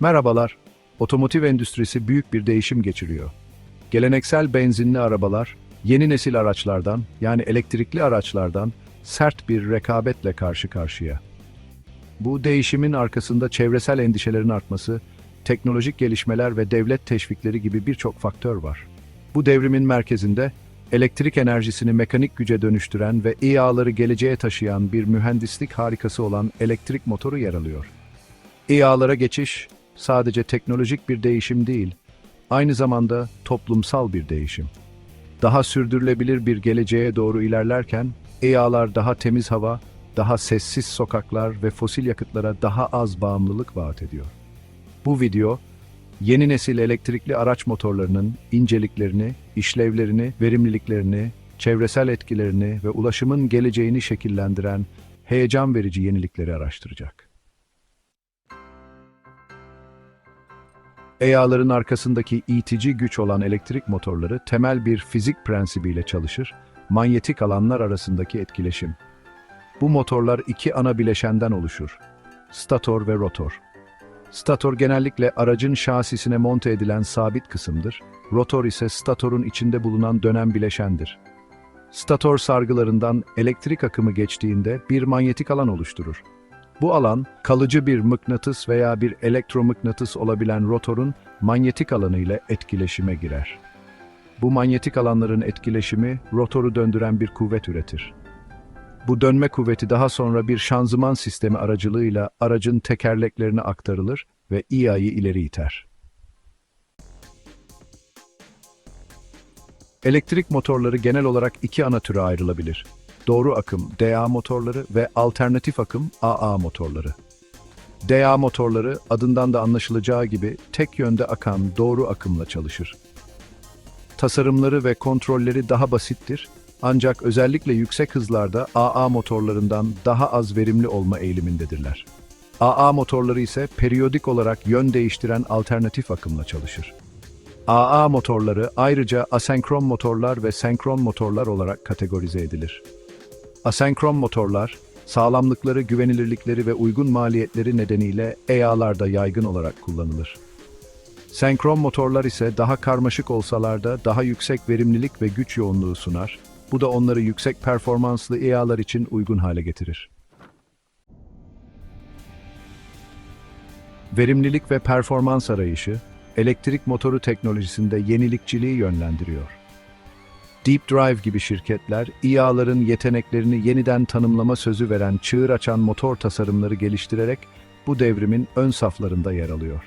Merhabalar. Otomotiv endüstrisi büyük bir değişim geçiriyor. Geleneksel benzinli arabalar, yeni nesil araçlardan, yani elektrikli araçlardan sert bir rekabetle karşı karşıya. Bu değişimin arkasında çevresel endişelerin artması, teknolojik gelişmeler ve devlet teşvikleri gibi birçok faktör var. Bu devrimin merkezinde elektrik enerjisini mekanik güce dönüştüren ve İA'ları geleceğe taşıyan bir mühendislik harikası olan elektrik motoru yer alıyor. İA'lara geçiş sadece teknolojik bir değişim değil, aynı zamanda toplumsal bir değişim. Daha sürdürülebilir bir geleceğe doğru ilerlerken, İA'lar daha temiz hava, daha sessiz sokaklar ve fosil yakıtlara daha az bağımlılık vaat ediyor. Bu video, yeni nesil elektrikli araç motorlarının inceliklerini, işlevlerini, verimliliklerini, çevresel etkilerini ve ulaşımın geleceğini şekillendiren heyecan verici yenilikleri araştıracak. EYA'ların arkasındaki itici güç olan elektrik motorları temel bir fizik prensibiyle çalışır, manyetik alanlar arasındaki etkileşim. Bu motorlar iki ana bileşenden oluşur, stator ve rotor. Stator genellikle aracın şasisine monte edilen sabit kısımdır, rotor ise statorun içinde bulunan dönem bileşendir. Stator sargılarından elektrik akımı geçtiğinde bir manyetik alan oluşturur. Bu alan, kalıcı bir mıknatıs veya bir elektromıknatıs olabilen rotorun manyetik alanı ile etkileşime girer. Bu manyetik alanların etkileşimi rotoru döndüren bir kuvvet üretir. Bu dönme kuvveti daha sonra bir şanzıman sistemi aracılığıyla aracın tekerleklerine aktarılır ve İA'yı ileri iter. Elektrik motorları genel olarak iki ana türe ayrılabilir. Doğru akım DA motorları ve alternatif akım AA motorları. DA motorları adından da anlaşılacağı gibi tek yönde akan doğru akımla çalışır. Tasarımları ve kontrolleri daha basittir ancak özellikle yüksek hızlarda AA motorlarından daha az verimli olma eğilimindedirler. AA motorları ise periyodik olarak yön değiştiren alternatif akımla çalışır. AA motorları ayrıca asenkron motorlar ve senkron motorlar olarak kategorize edilir. Asenkron motorlar, sağlamlıkları, güvenilirlikleri ve uygun maliyetleri nedeniyle EYA'larda yaygın olarak kullanılır. Senkron motorlar ise daha karmaşık olsalar da daha yüksek verimlilik ve güç yoğunluğu sunar. Bu da onları yüksek performanslı EYA'lar için uygun hale getirir. Verimlilik ve performans arayışı, elektrik motoru teknolojisinde yenilikçiliği yönlendiriyor. Deep Drive gibi şirketler, İA'ların yeteneklerini yeniden tanımlama sözü veren çığır açan motor tasarımları geliştirerek bu devrimin ön saflarında yer alıyor.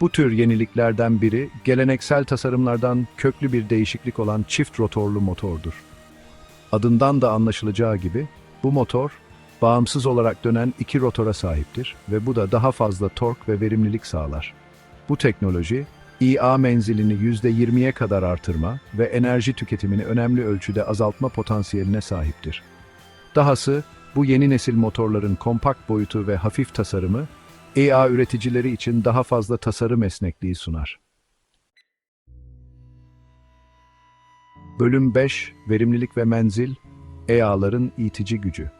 Bu tür yeniliklerden biri, geleneksel tasarımlardan köklü bir değişiklik olan çift rotorlu motordur. Adından da anlaşılacağı gibi, bu motor, bağımsız olarak dönen iki rotora sahiptir ve bu da daha fazla tork ve verimlilik sağlar. Bu teknoloji, İA menzilini %20'ye kadar artırma ve enerji tüketimini önemli ölçüde azaltma potansiyeline sahiptir. Dahası, bu yeni nesil motorların kompakt boyutu ve hafif tasarımı, EA üreticileri için daha fazla tasarım esnekliği sunar. Bölüm 5 Verimlilik ve Menzil EA'ların itici gücü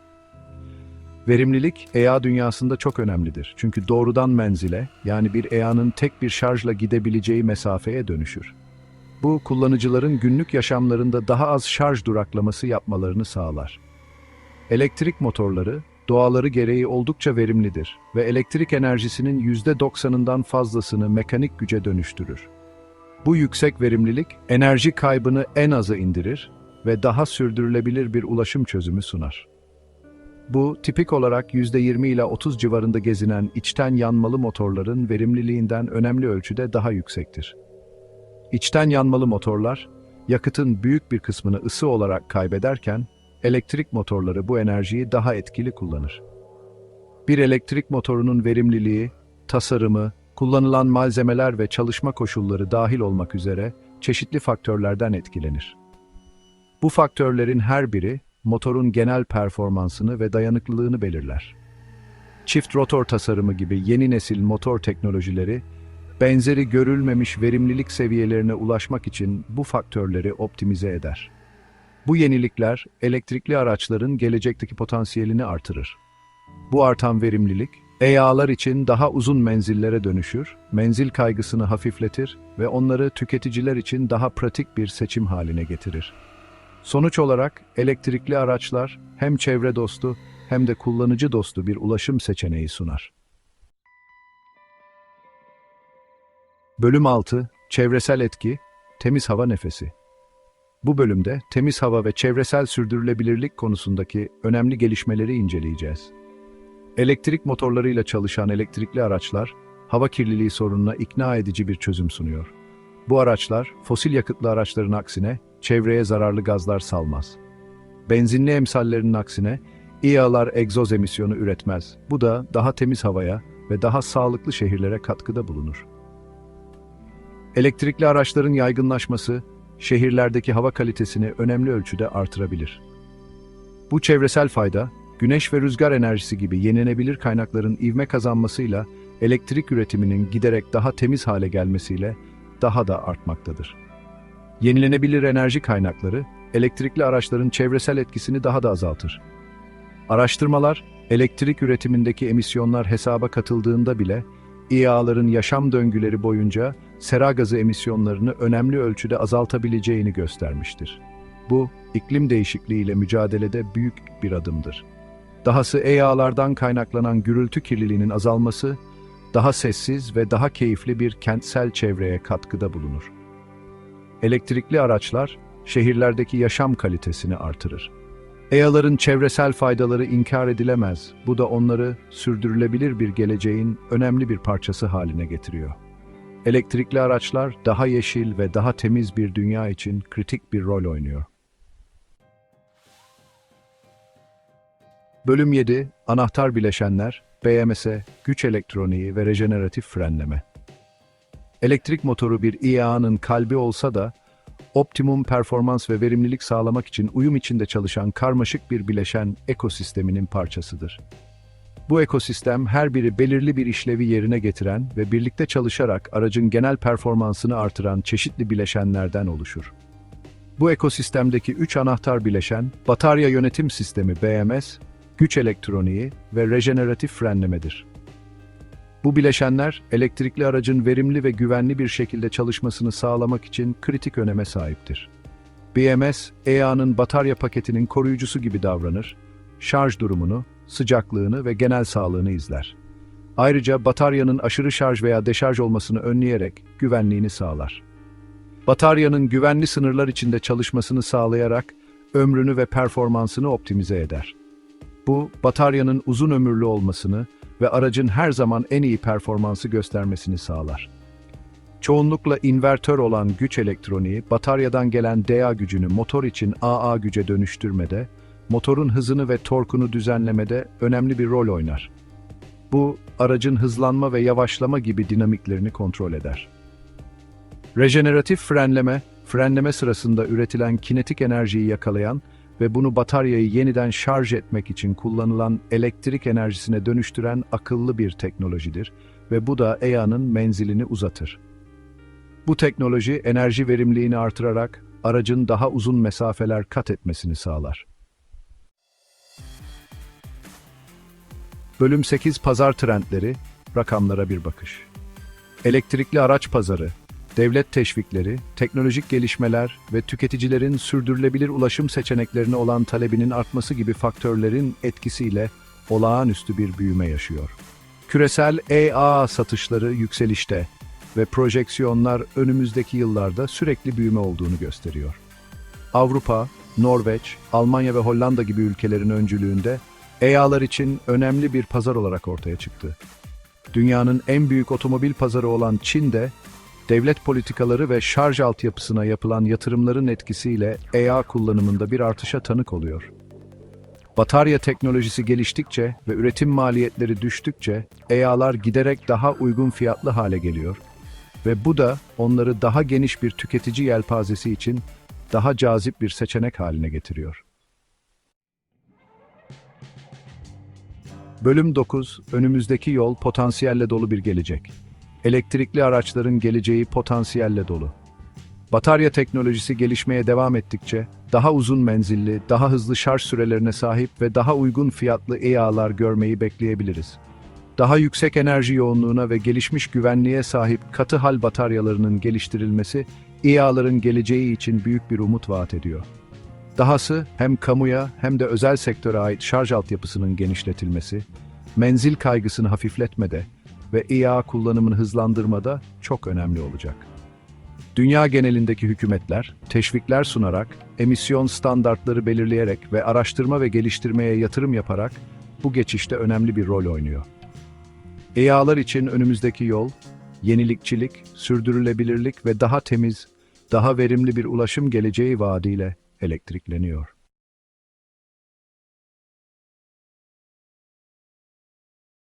Verimlilik, EA dünyasında çok önemlidir. Çünkü doğrudan menzile, yani bir EA'nın tek bir şarjla gidebileceği mesafeye dönüşür. Bu, kullanıcıların günlük yaşamlarında daha az şarj duraklaması yapmalarını sağlar. Elektrik motorları, doğaları gereği oldukça verimlidir ve elektrik enerjisinin %90'ından fazlasını mekanik güce dönüştürür. Bu yüksek verimlilik, enerji kaybını en aza indirir ve daha sürdürülebilir bir ulaşım çözümü sunar. Bu, tipik olarak %20 ile 30 civarında gezinen içten yanmalı motorların verimliliğinden önemli ölçüde daha yüksektir. İçten yanmalı motorlar, yakıtın büyük bir kısmını ısı olarak kaybederken, elektrik motorları bu enerjiyi daha etkili kullanır. Bir elektrik motorunun verimliliği, tasarımı, kullanılan malzemeler ve çalışma koşulları dahil olmak üzere çeşitli faktörlerden etkilenir. Bu faktörlerin her biri motorun genel performansını ve dayanıklılığını belirler. Çift rotor tasarımı gibi yeni nesil motor teknolojileri, benzeri görülmemiş verimlilik seviyelerine ulaşmak için bu faktörleri optimize eder. Bu yenilikler, elektrikli araçların gelecekteki potansiyelini artırır. Bu artan verimlilik, EYA'lar için daha uzun menzillere dönüşür, menzil kaygısını hafifletir ve onları tüketiciler için daha pratik bir seçim haline getirir. Sonuç olarak elektrikli araçlar hem çevre dostu hem de kullanıcı dostu bir ulaşım seçeneği sunar. Bölüm 6 Çevresel etki, temiz hava nefesi. Bu bölümde temiz hava ve çevresel sürdürülebilirlik konusundaki önemli gelişmeleri inceleyeceğiz. Elektrik motorlarıyla çalışan elektrikli araçlar, hava kirliliği sorununa ikna edici bir çözüm sunuyor. Bu araçlar, fosil yakıtlı araçların aksine çevreye zararlı gazlar salmaz. Benzinli emsallerinin aksine İHA'lar egzoz emisyonu üretmez. Bu da daha temiz havaya ve daha sağlıklı şehirlere katkıda bulunur. Elektrikli araçların yaygınlaşması, şehirlerdeki hava kalitesini önemli ölçüde artırabilir. Bu çevresel fayda, güneş ve rüzgar enerjisi gibi yenilenebilir kaynakların ivme kazanmasıyla elektrik üretiminin giderek daha temiz hale gelmesiyle daha da artmaktadır. Yenilenebilir enerji kaynakları, elektrikli araçların çevresel etkisini daha da azaltır. Araştırmalar, elektrik üretimindeki emisyonlar hesaba katıldığında bile, İHA'ların yaşam döngüleri boyunca sera gazı emisyonlarını önemli ölçüde azaltabileceğini göstermiştir. Bu, iklim değişikliğiyle mücadelede büyük bir adımdır. Dahası EYA'lardan kaynaklanan gürültü kirliliğinin azalması, daha sessiz ve daha keyifli bir kentsel çevreye katkıda bulunur. Elektrikli araçlar, şehirlerdeki yaşam kalitesini artırır. EYA'ların çevresel faydaları inkar edilemez, bu da onları sürdürülebilir bir geleceğin önemli bir parçası haline getiriyor. Elektrikli araçlar daha yeşil ve daha temiz bir dünya için kritik bir rol oynuyor. Bölüm 7 Anahtar bileşenler, BMS, güç elektroniği ve rejeneratif frenleme. Elektrik motoru bir İA'nın kalbi olsa da, optimum performans ve verimlilik sağlamak için uyum içinde çalışan karmaşık bir bileşen ekosisteminin parçasıdır. Bu ekosistem her biri belirli bir işlevi yerine getiren ve birlikte çalışarak aracın genel performansını artıran çeşitli bileşenlerden oluşur. Bu ekosistemdeki üç anahtar bileşen, batarya yönetim sistemi BMS, güç elektroniği ve rejeneratif frenlemedir. Bu bileşenler, elektrikli aracın verimli ve güvenli bir şekilde çalışmasını sağlamak için kritik öneme sahiptir. BMS, EA'nın batarya paketinin koruyucusu gibi davranır, şarj durumunu, sıcaklığını ve genel sağlığını izler. Ayrıca bataryanın aşırı şarj veya deşarj olmasını önleyerek güvenliğini sağlar. Bataryanın güvenli sınırlar içinde çalışmasını sağlayarak ömrünü ve performansını optimize eder. Bu, bataryanın uzun ömürlü olmasını ve aracın her zaman en iyi performansı göstermesini sağlar. Çoğunlukla invertör olan güç elektroniği, bataryadan gelen DA gücünü motor için AA güce dönüştürmede, motorun hızını ve torkunu düzenlemede önemli bir rol oynar. Bu, aracın hızlanma ve yavaşlama gibi dinamiklerini kontrol eder. Rejeneratif frenleme, frenleme sırasında üretilen kinetik enerjiyi yakalayan ve bunu bataryayı yeniden şarj etmek için kullanılan elektrik enerjisine dönüştüren akıllı bir teknolojidir ve bu da EA'nın menzilini uzatır. Bu teknoloji enerji verimliliğini artırarak aracın daha uzun mesafeler kat etmesini sağlar. Bölüm 8 Pazar Trendleri, rakamlara bir bakış. Elektrikli araç pazarı, devlet teşvikleri, teknolojik gelişmeler ve tüketicilerin sürdürülebilir ulaşım seçeneklerine olan talebinin artması gibi faktörlerin etkisiyle olağanüstü bir büyüme yaşıyor. Küresel EA satışları yükselişte ve projeksiyonlar önümüzdeki yıllarda sürekli büyüme olduğunu gösteriyor. Avrupa, Norveç, Almanya ve Hollanda gibi ülkelerin öncülüğünde EA'lar için önemli bir pazar olarak ortaya çıktı. Dünyanın en büyük otomobil pazarı olan Çin de devlet politikaları ve şarj altyapısına yapılan yatırımların etkisiyle EA kullanımında bir artışa tanık oluyor. Batarya teknolojisi geliştikçe ve üretim maliyetleri düştükçe EA'lar giderek daha uygun fiyatlı hale geliyor ve bu da onları daha geniş bir tüketici yelpazesi için daha cazip bir seçenek haline getiriyor. Bölüm 9, önümüzdeki yol potansiyelle dolu bir gelecek. Elektrikli araçların geleceği potansiyelle dolu. Batarya teknolojisi gelişmeye devam ettikçe daha uzun menzilli, daha hızlı şarj sürelerine sahip ve daha uygun fiyatlı EA'lar görmeyi bekleyebiliriz. daha yüksek enerji yoğunluğuna ve gelişmiş güvenliğe sahip katı hal bataryalarının geliştirilmesi, İHA'ların geleceği için büyük bir umut vaat ediyor. Dahası hem kamuya hem de özel sektöre ait şarj altyapısının genişletilmesi, menzil kaygısını hafifletmede ve İHA kullanımını hızlandırmada çok önemli olacak. Dünya genelindeki hükümetler, teşvikler sunarak, emisyon standartları belirleyerek ve araştırma ve geliştirmeye yatırım yaparak bu geçişte önemli bir rol oynuyor. EYA'lar için önümüzdeki yol, yenilikçilik, sürdürülebilirlik ve daha temiz, daha verimli bir ulaşım geleceği vaadiyle elektrikleniyor.